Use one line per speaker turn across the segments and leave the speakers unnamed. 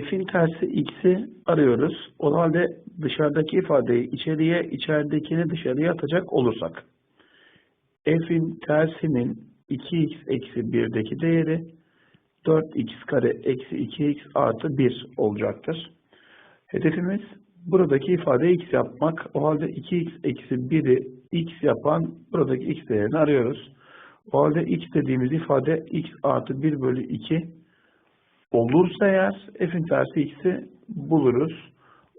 f'in tersi x'i arıyoruz. O halde dışarıdaki ifadeyi içeriye, içeridekini dışarıya atacak olursak. f'in tersinin 2x eksi 1'deki değeri 4x kare eksi 2x artı 1 olacaktır. Hedefimiz buradaki ifadeyi x yapmak. O halde 2x eksi 1'i x yapan buradaki x değerini arıyoruz. O halde x dediğimiz ifade x artı 1 bölü 2 olursa eğer f'in tersi x'i buluruz.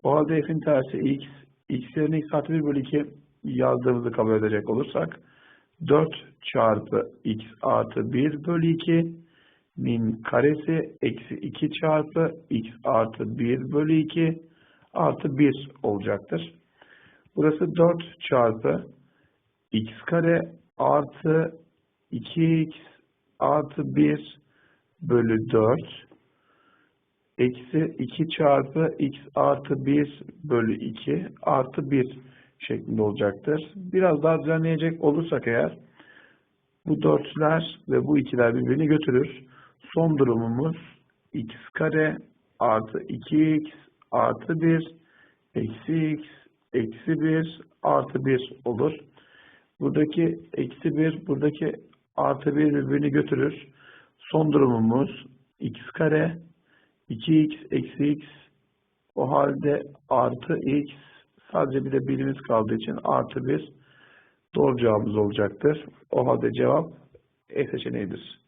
O halde f'in tersi x, x yerine x artı 1 bölü 2 yazdığımızı kabul edecek olursak 4 çarpı x artı 1 bölü 2 min karesi eksi 2 çarpı x artı 1 bölü 2 artı 1 olacaktır. Burası 4 çarpı x kare artı 2x artı 1 bölü 4 eksi 2 çarpı x artı 1 bölü 2 artı 1 şeklinde olacaktır. Biraz daha düzenleyecek olursak eğer bu dörtler ve bu ikiler birbirini götürür. Son durumumuz x kare artı 2x artı 1 eksi x eksi 1 artı 1 olur. Buradaki eksi 1 buradaki artı 1 birbirini götürür. Son durumumuz x kare 2x eksi x o halde artı x sadece bir de birimiz kaldığı için artı 1 doğru cevabımız olacaktır. O halde cevap E seçeneğidir.